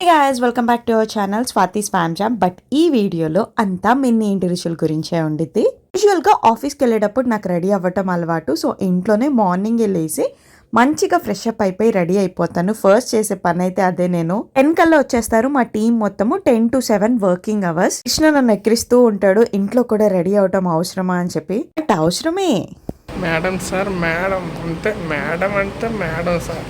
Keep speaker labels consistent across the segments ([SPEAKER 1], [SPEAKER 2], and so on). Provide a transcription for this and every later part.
[SPEAKER 1] Guys welcome back to our channel Swathi spam jam but ఈ వీడియోలో అంతా మిన్ని ఇంటి గురించే ఉండిద్ది. యూజువల్గా ఆఫీస్కి వెళ్ళేటప్పుడు నాకు రెడీ అవ్వటం అలవాటు. సో ఇంట్లోనే మార్నింగ్ వెళ్ళేసి మంచిగా ఫ్రెష్ అప్ అయిపోయి రెడీ అయిపోతాను. ఫస్ట్ చేసే పని అయితే అదే నేను. టెన్ కల్లా వచ్చేస్తారు. మా టీం మొత్తము ten to seven working hours Krishna నన్ను ఎక్కిరిస్తూ ఉంటాడు. ఇంట్లో కూడా రెడీ అవటం అవసరమా అని చెప్పి. బట్ అవసరమే.
[SPEAKER 2] మేడం సార్ మేడం అంటే మేడం అంటే మేడం సార్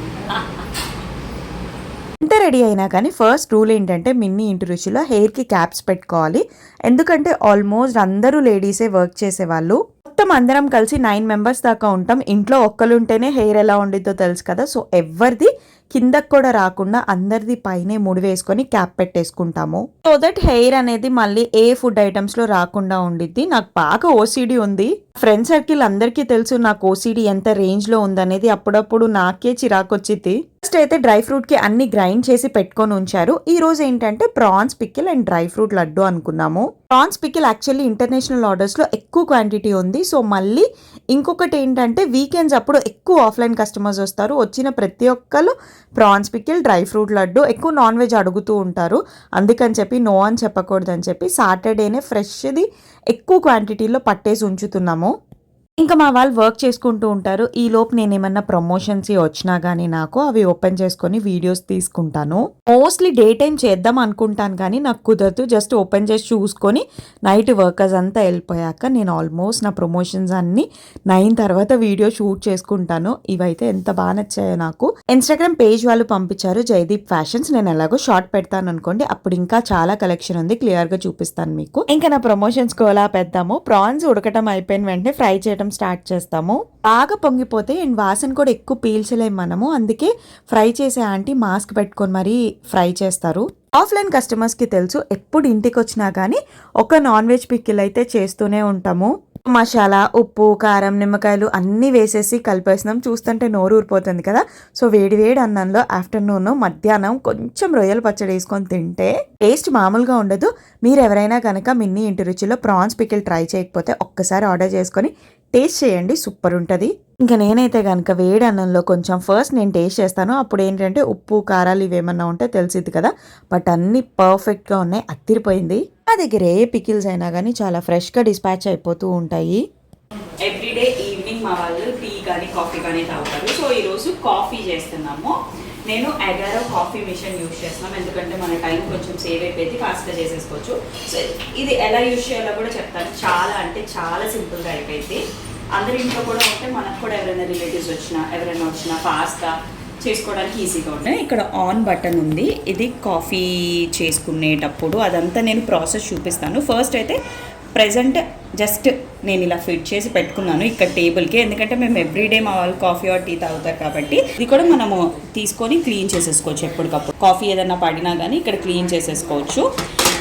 [SPEAKER 1] ఎంత రెడీ అయినా కానీ ఫస్ట్ రూల్ ఏంటంటే మిన్ని ఇంటి రుచిలో హెయిర్కి క్యాప్స్ పెట్టుకోవాలి. ఎందుకంటే ఆల్మోస్ట్ అందరూ లేడీసే వర్క్ చేసేవాళ్ళు మొత్తం అందరం కలిసి నైన్ మెంబర్స్ దాకా ఉంటాం. ఇంట్లో ఒక్కలుంటేనే హెయిర్ ఎలా ఉండిద్దో తెలుసు కదా. సో ఎవరిది కిందకు కూడా రాకుండా అందరిది పైనే ముడి వేసుకొని క్యాప్ పెట్టేసుకుంటాము. సో దట్ హెయిర్ అనేది మళ్ళీ ఏ ఫుడ్ ఐటమ్స్లో రాకుండా ఉండిద్ది. నాకు బాగా ఓసిడి ఉంది. ఫ్రెండ్ సర్కిల్ అందరికీ తెలుసు నాకు ఓసిడి ఎంత రేంజ్లో ఉందనేది. అప్పుడప్పుడు నాకే చిరాకు వచ్చింది ఫస్ట్ అయితే డ్రై ఫ్రూట్కి అన్ని గ్రైండ్ చేసి పెట్టుకొని ఉంచారు. ఈ రోజు ఏంటంటే prawns pickle and dry fruit laddu అనుకున్నాము. ప్రాన్స్ పికిల్ యాక్చువల్లీ ఇంటర్నేషనల్ ఆర్డర్స్లో ఎక్కువ క్వాంటిటీ ఉంది. సో మళ్ళీ ఇంకొకటి ఏంటంటే వీకెండ్స్ అప్పుడు ఎక్కువ ఆఫ్లైన్ కస్టమర్స్ వస్తారు. వచ్చిన ప్రతి ఒక్కరు prawns pickle dry fruit laddu ఎక్కువ నాన్ వెజ్ అడుగుతూ ఉంటారు. అందుకని చెప్పి నో అని చెప్పకూడదని చెప్పి సాటర్డేనే ఫ్రెష్ది ఎక్కువ క్వాంటిటీలో పట్టేసి ఉంచుతున్నాము. ఇంకా మా వాళ్ళు వర్క్ చేసుకుంటూ ఉంటారు. ఈ లోపు నేను ఏమన్నా ప్రమోషన్స్ వచ్చినా కానీ నాకు అవి ఓపెన్ చేసుకొని వీడియోస్ తీసుకుంటాను. మోస్ట్లీ డే టైం చేద్దాం అనుకుంటాను కానీ నాకు కుదరదు. జస్ట్ ఓపెన్ చేసి చూసుకొని నైట్ వర్కర్స్ అంతా వెళ్ళిపోయాక నేను ఆల్మోస్ట్ నా ప్రమోషన్స్ అన్ని నైన్ తర్వాత వీడియో షూట్ చేసుకుంటాను. ఇవైతే ఎంత బాగా నచ్చాయో నాకు. ఇన్స్టాగ్రామ్ పేజ్ వాళ్ళు పంపించారు జయదీప్ ఫ్యాషన్స్ నేను ఎలాగో షార్ట్ పెడతాను అనుకోండి. అప్పుడు ఇంకా చాలా కలెక్షన్ ఉంది. క్లియర్గా చూపిస్తాను మీకు. ఇంకా నా ప్రమోషన్స్ కోలా పెద్దాము. ప్రాన్స్ ఉడకటం అయిపోయిన వెంటనే ఫ్రై చేయడం స్టార్ట్ చేస్తాము. బాగా పొంగిపోతే అండ్ వాసన కూడా ఎక్కువ పీల్చలేం మనము. అందుకే ఫ్రై చేసే ఆంటీ మాస్క్ పెట్టుకొని మరీ ఫ్రై చేస్తారు. ఆఫ్లైన్ కస్టమర్స్కి తెలుసు ఎప్పుడు ఇంటికి వచ్చినా కానీ ఒక నాన్ వెజ్ పిక్కిల్ అయితే చేస్తూనే ఉంటాము. మసాలా ఉప్పు కారం నిమ్మకాయలు అన్నీ వేసేసి కలిపేసినాం. చూస్తుంటే నోరు ఊరిపోతుంది కదా. సో వేడి వేడి అన్నంలో ఆఫ్టర్నూన్ మధ్యాహ్నం కొంచెం రొయ్యల పచ్చడి వేసుకొని తింటే టేస్ట్ మామూలుగా ఉండదు. మీరు ఎవరైనా కనుక మిన్నీ ఇంటి రుచిలో ప్రాన్స్ పికిల్ ట్రై చేయకపోతే ఒక్కసారి ఆర్డర్ చేసుకొని టేస్ట్ చేయండి సూపర్ ఉంటుంది. ఇంకా నేనైతే కనుక వేడి అన్నంలో కొంచెం ఫస్ట్ నేను టేస్ట్ చేస్తాను. అప్పుడు ఏంటంటే ఉప్పు కారాలు ఇవేమన్నా ఉంటే తెలిసింది కదా. బట్ అన్నీ పర్ఫెక్ట్గా ఉన్నాయి అత్తిరిపోయింది. నా దగ్గర ఏ పికిల్స్ అయినా కానీ చాలా ఫ్రెష్గా డిస్పాచ్ అయిపోతూ ఉంటాయి.
[SPEAKER 3] ఎవ్రీడే ఈవినింగ్ మా వాళ్ళు టీ కానీ కాఫీ కానీ తాగుతారు. సో ఈరోజు కాఫీ చేస్తున్నాము. నేను అగారో కాఫీ మిషన్ యూస్ చేస్తున్నాం ఎందుకంటే మన టైం కొంచెం సేవ్ అయిపోయింది ఫాస్ట్గా చేసేసుకోవచ్చు. సో ఇది ఎలా యూస్ చేయాలో కూడా చెప్తాను. చాలా అంటే చాలా సింపుల్గా అయిపోయింది. అందరి ఇంట్లో కూడా ఉంటే మనకు కూడా ఎవరైనా రిలేటివ్స్ వచ్చినా ఎవరైనా వచ్చినా ఫాస్ట్గా చేసుకోవడానికి ఈజీగా ఉంటాయి ఇక్కడ ఆన్ బటన్ ఉంది. ఇది కాఫీ చేసుకునేటప్పుడు అదంతా నేను ప్రాసెస్ చూపిస్తాను. ఫస్ట్ అయితే ప్రజెంట్ జస్ట్ నేను ఇలా ఫిట్ చేసి పెట్టుకున్నాను ఇక్కడ టేబుల్కి. ఎందుకంటే మేము ఎవ్రీడే మా వాళ్ళు కాఫీ ఆర్ టీ తాగుతారు కాబట్టి ఇది కూడా మనము తీసుకొని క్లీన్ చేసేసుకోవచ్చు ఎప్పటికప్పుడు. కాఫీ ఏదైనా పడినా కానీ ఇక్కడ క్లీన్ చేసేసుకోవచ్చు.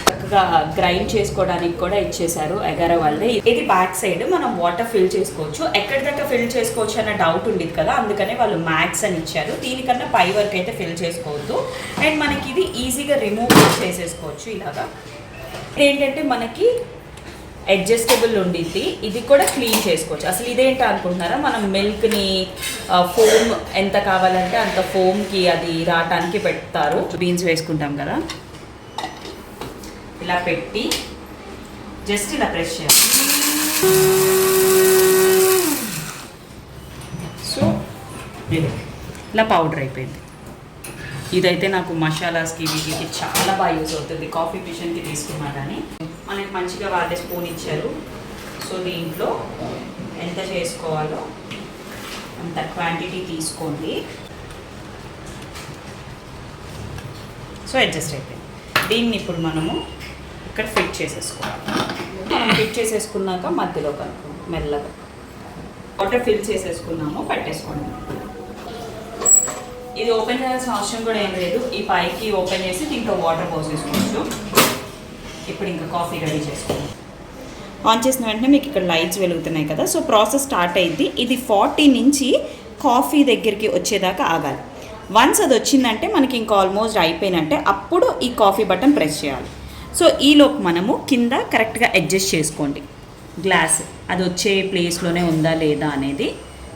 [SPEAKER 3] చక్కగా గ్రైండ్ చేసుకోవడానికి కూడా ఇచ్చేసారు ఎగర వాళ్ళే. ఇది బ్యాక్ సైడ్ మనం వాటర్ ఫిల్ చేసుకోవచ్చు. ఎక్కడి దాకా ఫిల్ చేసుకోవచ్చు అన్న డౌట్ ఉండేది కదా అందుకనే వాళ్ళు మ్యాక్స్ అని ఇచ్చారు. దీనికన్నా పై వరకు అయితే ఫిల్ చేసుకోవద్దు. అండ్ మనకి ఇది ఈజీగా రిమూవ్ చేసేసుకోవచ్చు ఇలాగా. ఏంటంటే మనకి అడ్జస్టబుల్ ఉండిద్ది. ఇది కూడా క్లీన్ చేసుకోవచ్చు. అసలు ఇదేంటి అనుకుంటున్నారా? మనం మిల్క్ని ఫోమ్ ఎంత కావాలంటే అంత ఫోమ్కి అది రావటానికి పెడతారు. బీన్స్ వేసుకుంటాం కదా. ఇలా పెట్టి జస్ట్ ఇలా ప్రెస్ చేయాలి. సో ఇలా పౌడర్ అయిపోయింది. ఇదైతే నాకు మసాలాస్కి వీటికి చాలా బాగా యూజ్ అవుతుంది. కాఫీ మిషన్కి తీసుకున్నా కానీ మనకి మంచిగా వాళ్ళే స్పూన్ ఇచ్చారు. సో దీంట్లో ఎంత చేసుకోవాలో అంత క్వాంటిటీ తీసుకోండి. సో అడ్జస్ట్ అయిపోయింది. దీన్ని ఇప్పుడు మనము ఇక్కడ ఫిట్ చేసేసుకోవాలి. మనం ఫిట్ చేసేసుకున్నాక మధ్యలో కనుక మెల్లగా. వాటర్ ఫిల్ చేసేసుకున్నాము పెట్టేసుకోండి. ఇది ఓపెన్ చేయాల్సిన అవసరం కూడా ఏం లేదు. ఈ పైకి ఓపెన్ చేసి దీంట్లో వాటర్ పోసేసుకోవచ్చు. ఇప్పుడు ఇంకా కాఫీ రెడీ చేసుకోండి. ఆన్ చేసిన వెంటనే మీకు ఇక్కడ లైట్స్ వెలుగుతున్నాయి కదా. సో ప్రాసెస్ స్టార్ట్ అయింది. ఇది ఫార్టీ నుంచి కాఫీ దగ్గరికి వచ్చేదాకా ఆగాలి. వన్స్ అది వచ్చిందంటే మనకి ఇంకా ఆల్మోస్ట్ అయిపోయినట్టే అప్పుడు ఈ కాఫీ బటన్ ప్రెస్ చేయాలి. సో ఈలోపు మనము కింద కరెక్ట్గా అడ్జస్ట్ చేసుకోండి. గ్లాస్ అది వచ్చే ప్లేస్లోనే ఉందా లేదా అనేది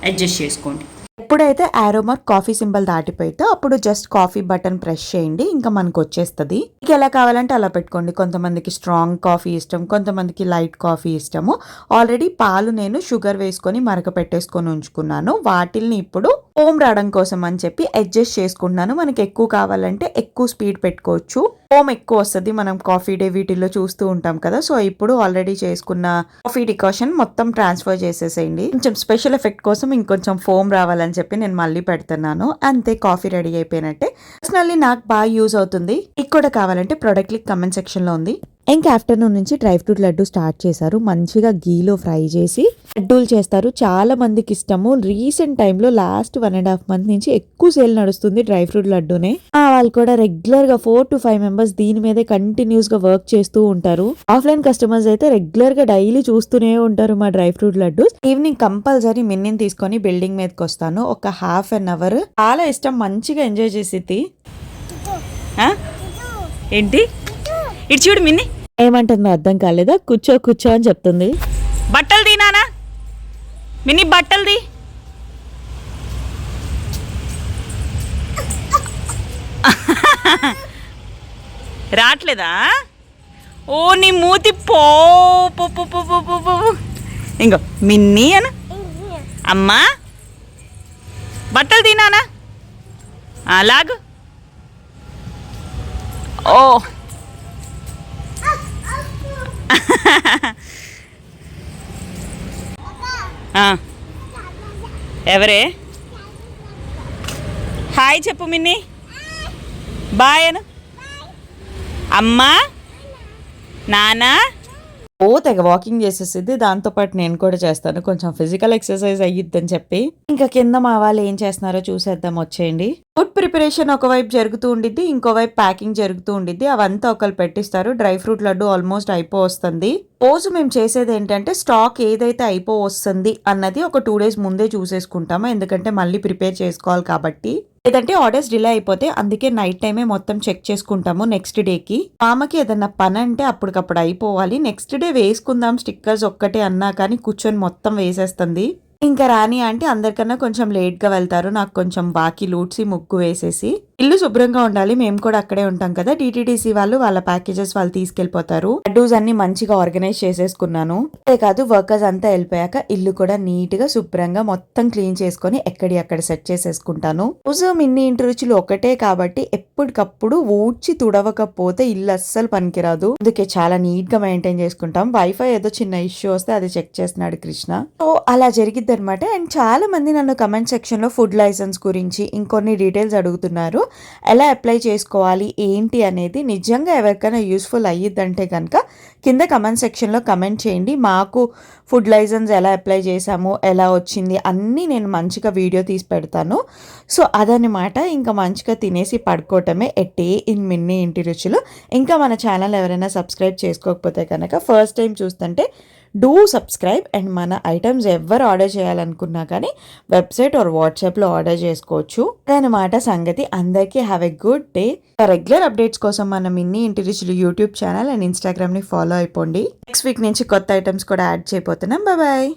[SPEAKER 3] అడ్జస్ట్ చేసుకోండి.
[SPEAKER 1] ఎప్పుడైతే ఆరోమార్క్ కాఫీ సింబల్ దాటిపోయితే అప్పుడు జస్ట్ కాఫీ బటన్ ప్రెస్ చేయండి ఇంకా మనకు వచ్చేస్తుంది. మీకు ఎలా కావాలంటే అలా పెట్టుకోండి. కొంతమందికి స్ట్రాంగ్ కాఫీ ఇష్టం కొంతమందికి లైట్ కాఫీ ఇష్టము. ఆల్రెడీ పాలు నేను షుగర్ వేసుకొని మరక పెట్టేసుకొని ఉంచుకున్నాను. వాటిల్ని ఇప్పుడు హోమ్ రావడం కోసం అని చెప్పి అడ్జస్ట్ చేసుకుంటున్నాను. మనకి ఎక్కువ కావాలంటే ఎక్కువ స్పీడ్ పెట్టుకోవచ్చు. హోమ్ ఎక్కువ వస్తుంది. మనం కాఫీ డే వీటిల్లో చూస్తూ ఉంటాం కదా. సో ఇప్పుడు ఆల్రెడీ చేసుకున్న కాఫీ డికాషన్ మొత్తం ట్రాన్స్ఫర్ చేసేసేయండి. కొంచెం స్పెషల్ ఎఫెక్ట్ కోసం ఇంకొంచెం ఫోమ్ రావాలని చెప్పి నేను మళ్ళీ పెడుతున్నాను. అంతే కాఫీ రెడీ అయిపోయినట్టే. పర్సనల్లీ నాకు బాగా యూజ్ అవుతుంది. ఇక్కడ కూడా కావాలంటే ప్రొడక్ట్ లిక్ కమెంట్ సెక్షన్లో ఉంది. ఇంకా ఆఫ్టర్నూన్ నుంచి డ్రై ఫ్రూట్ లడ్డు స్టార్ట్ చేశారు. మంచిగా గీలో ఫ్రై చేసి లడ్డూలు చేస్తారు. చాలా మందికి ఇష్టము. రీసెంట్ టైంలో last one and half month నుంచి ఎక్కువ సేల్ నడుస్తుంది డ్రై ఫ్రూట్ లడ్డూనే. వాళ్ళు కూడా రెగ్యులర్గా ఫోర్ టు ఫైవ్ మెంబర్స్ దీని మీదే కంటిన్యూస్గా వర్క్ చేస్తూ ఉంటారు. ఆఫ్లైన్ కస్టమర్స్ అయితే రెగ్యులర్గా డైలీ చూస్తూనే ఉంటారు మా dry fruit laddu evening compulsory మిన్నిని తీసుకొని బిల్డింగ్ మీదకి వస్తాను. ఒక హాఫ్ అన్ అవర్. చాలా ఇష్టం. మంచిగా ఎంజాయ్ చేసేది.
[SPEAKER 3] ఏంటి? ఇటు చూడు మిన్ని.
[SPEAKER 1] ఏమంటుందో అర్థం కాలేదా? కూర్చో కూర్చో అని చెప్తుంది.
[SPEAKER 3] బట్టలు తీనానా మినీ బట్టలు తీ. రావట్లేదా? ఓ నీ మూతి పో ఇంకో మిన్నీ అన? అమ్మా. బట్టలు తినానా అలాగు ఓ. ఎవరే? హాయ్ చెప్పు మిన్ని. బాయ్ అను. అమ్మా. నానా.
[SPEAKER 1] ఓ తెగ వాకింగ్ చేసేసింది దాంతో పాటు నేను కూడా చేస్తాను. కొంచెం ఫిజికల్ ఎక్సర్సైజ్ అయ్యిద్దని చెప్పి. ఇంకా కింద మా వాళ్ళు ఏం చేస్తున్నారో చూసేద్దాం వచ్చేయండి. ఫుడ్ ప్రిపరేషన్ ఒకవైపు జరుగుతూ ఉండిద్ది ఇంకోవైపు ప్యాకింగ్ జరుగుతూ ఉండిద్ది. అవంతా ఒకరు పెట్టిస్తారు. డ్రై ఫ్రూట్ లడ్డు ఆల్మోస్ట్ అయిపో వస్తుంది రోజు మేము చేసేది ఏంటంటే స్టాక్ ఏదైతే అయిపో వస్తుంది అన్నది ఒక టూ డేస్ ముందే చూసేసుకుంటాము. ఎందుకంటే మళ్ళీ ప్రిపేర్ చేసుకోవాలి కాబట్టి. లేదంటే ఆర్డర్స్ డిలే అయిపోతే అందుకే నైట్ టైమే మొత్తం చెక్ చేసుకుంటాము నెక్స్ట్ డేకి. మామకి ఏదన్నా పని అంటే అప్పటికప్పుడు అయిపోవాలి. నెక్స్ట్ డే వేసుకుందాం స్టిక్కర్స్ ఒక్కటే అన్నా కానీ కూర్చొని మొత్తం వేసేస్తుంది. ఇంకా రాని అంటే అందరికన్నా కొంచెం లేట్గా వెళ్తారు. నాకు కొంచెం బాకీ లూడ్సి ముగ్గు వేసేసి ఇల్లు శుభ్రంగా ఉండాలి. మేము కూడా అక్కడే ఉంటాం కదా. డిటిడిసి వాళ్ళు వాళ్ళ ప్యాకేజెస్ వాళ్ళు తీసుకెళ్ళిపోతారు లడ్డూస్ అన్ని మంచిగా ఆర్గనైజ్ చేసేసుకున్నాను. అంతేకాదు కాదు వర్కర్స్ అంతా వెళ్ళిపోయాక ఇల్లు కూడా నీట్గా శుభ్రంగా మొత్తం క్లీన్ చేసుకొని ఎక్కడి అక్కడ సెట్ చేసేసుకుంటాను. రోజు మిన్ని ఇంటి రుచులు ఒకటే కాబట్టి ఎప్పటికప్పుడు ఊడ్చి తుడవకపోతే ఇల్లు అస్సలు పనికిరాదు. అందుకే చాలా నీట్గా మెయింటైన్ చేసుకుంటాం. వైఫై ఏదో చిన్న ఇష్యూ వస్తే అది చెక్ చేస్తున్నాడు కృష్ణ. సో అలా జరిగిద్ది అనమాట అండ్ చాలా మంది నన్ను కమెంట్ సెక్షన్లో ఫుడ్ లైసెన్స్ గురించి ఇంకొన్ని డీటెయిల్స్ అడుగుతున్నారు. ఎలా అప్లై చేసుకోవాలి? ఏంటి అనేది నిజంగా ఎవరికైనా యూస్ఫుల్ అయ్యిద్దంటే కనుక కింద కమెంట్ సెక్షన్లో కమెంట్ చేయండి. మాకు ఫుడ్ లైసెన్స్ ఎలా అప్లై చేసాము ఎలా వచ్చింది? అన్నీ నేను మంచిగా వీడియో తీసి పెడతాను. సో అదనమాట ఇంకా మంచిగా తినేసి పడుకోవటమే ఎట్టే ఇన్ మిన్ని ఇంటి రుచులు. ఇంకా మన ఛానల్ ఎవరైనా సబ్స్క్రైబ్ చేసుకోకపోతే కనుక ఫస్ట్ టైం చూస్తుంటే డూ సబ్స్క్రైబ్ అండ్ మన ఐటమ్స్ ఎవరు ఆర్డర్ చేయాలనుకున్నా కానీ వెబ్సైట్ ఆర్ వాట్సాప్లో ఆర్డర్ చేసుకోవచ్చు. అదనమాట సంగతి అందరికీ have a good day regular updates కోసం మన మిన్నీ ఇంటి రుచులు యూట్యూబ్ ఛానల్ అండ్ ఇన్స్టాగ్రామ్ని ఫాలో అయిపోండి. నెక్స్ట్ వీక్ నుంచి కొత్త ఐటమ్స్ కూడా యాడ్ చేయబోతున్నాం. బాయ్